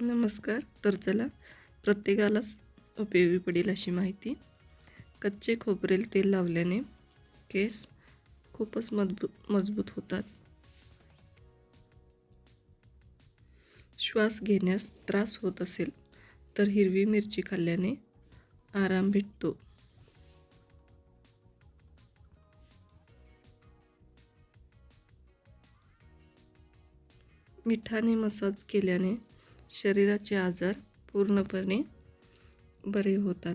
नमस्कार. तर चला प्रत्येकालाच उपयोगी पडेल अशी माहिती. कच्चे खोबरेल तेल लावल्याने केस खूपच मजबूत मजबूत होतात. श्वास घेण्यास त्रास होत असेल तर हिरवी मिरची खाल्ल्याने आराम भेटतो. मिठाने मसाज केल्याने शरीराचे आजार पूर्णपणे बरे होतात.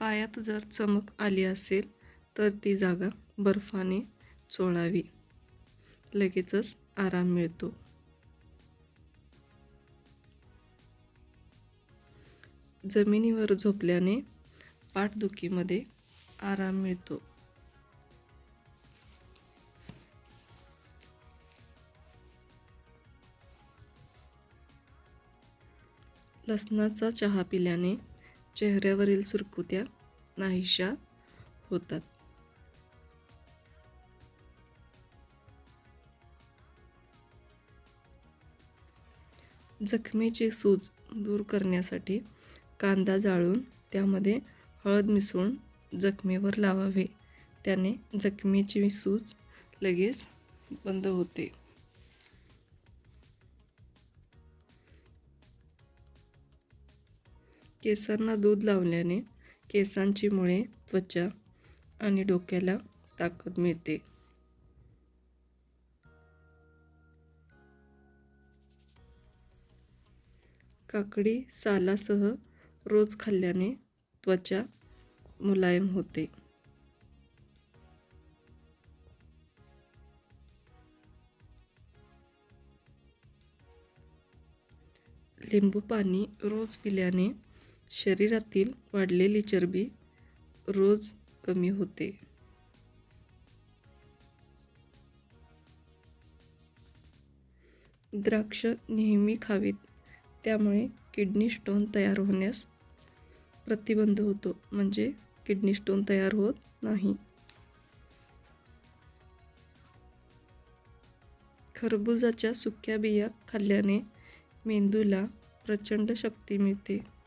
पायात जर चमक आली असेल तर ती जागा बर्फाने चोळावी. लगेचच आराम मिळतो. जमिनीवर झोपल्याने पाठदुखीमध्ये आराम मिळतो. लसणाचा चहा पिल्याने चेहऱ्यावरील सुरकुत्या नाहीशा होतात. जखमेचे सूज दूर करण्यासाठी कांदा जाळून त्यामध्ये हळद मिसळून जखमेवर लावावे. त्याने जखमेची सूज लगेच बंद होते. केसांना दूध लावल्याने केसांची मुळे त्वचा आणि डोक्याला ताकद मिळते. काकडी सालासह रोज खाल्ल्याने त्वचा मुलायम होते. लिंबू पाणी रोज पिल्याने शरीरातील वाढलेली चरबी रोज कमी होते. द्राक्ष नेहमी खावीत त्यामुळे किडनी स्टोन तयार होण्यास प्रतिबंध होतो म्हणजे किडनी स्टोन तयार होत नाही. खरबुजाच्या सुक्या बिया खाल्ल्याने मेंदूला प्रचंड शक्ती मिळते.